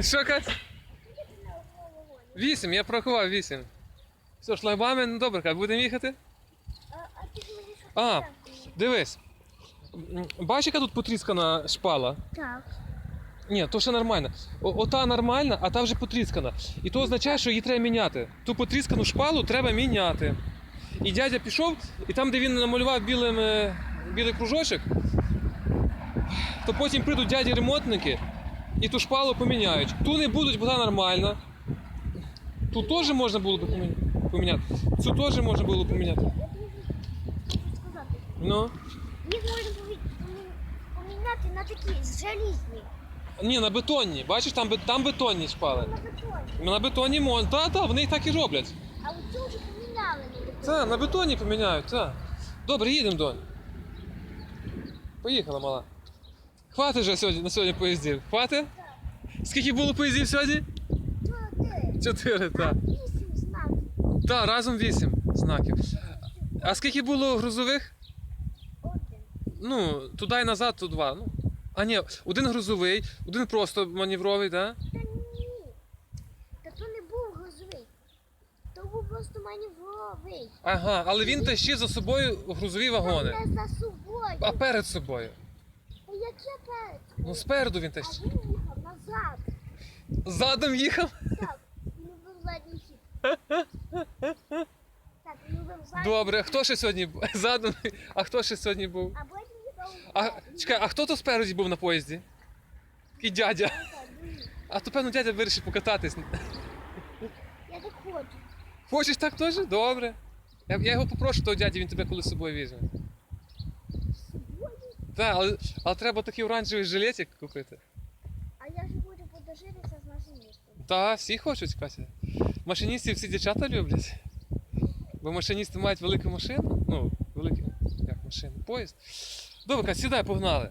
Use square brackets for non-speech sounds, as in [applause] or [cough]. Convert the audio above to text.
Що Кать? Вісім, я порахував вісім. Все, шлагбами, ну добре, Кать, будемо їхати? А, дивись. Бачиш, яка тут потріскана шпала? Так. Ні, то ще нормально. О- Ота нормальна, а та вже потріскана. І то означає, що її треба міняти. Ту потріскану шпалу треба міняти. І дядя пішов, і там, де він намалював білим, е, білий кружочок, то потім прийдуть дяді ремонтники і ту шпалу поміняють. Ту не будуть, бо та нормальна. Ту теж можна було б поміняти. Цю теж можна було б поміняти. Ну. Їх можна поміняти на такі залізні. Ні, на бетонні. Бачиш, там, бе- там бетонні шпали. На бетоні. На бетоні можна. Та, та, вони їх так і роблять. А от цю вже поміняли на на бетоні поміняють, так. Добре, їдемо, донь. Поїхала, мала. Хватить вже сьогодні, на сьогодні поїздів. Хватить? Скільки було поїздів сьогодні? Чотири. Чотири, так. Вісім знаків. Так, разом вісім знаків. А скільки було грузових? Один. Ну, туди і назад, то два. Ну. А ні, один грузовий, один просто маневровий, так? Та ні. Та то не був грузовий. То був просто маневровий. Ага, але він тащив за собою грузові вагони. Та не за собою. А перед собою. А перед? Ну, спереду він А тащив. він їхав назад. Задом їхав. Так, він любив задній хід. Так, він любив задній Добре, а хто ще сьогодні був? [laughs] Задом. А хто ще сьогодні був? А потім їхав А, чекай, а хто то спереді був на поїзді? Такий дядя. А то певно дядя вирішив покататись. Я так хочу. Хочеш так теж? Добре. Я, я його попрошу того дяді, він тебе коли з собою візьме. Так, але, але треба такий оранжевий жилетик купити. А я ж буду подожитися з машиністом. Та, всі хочуть, Катя. Машиністів всі дівчата люблять. Бо машиністи мають велику машину. Ну, велику, як машину, поїзд. Добре, Катя, сідай, погнали.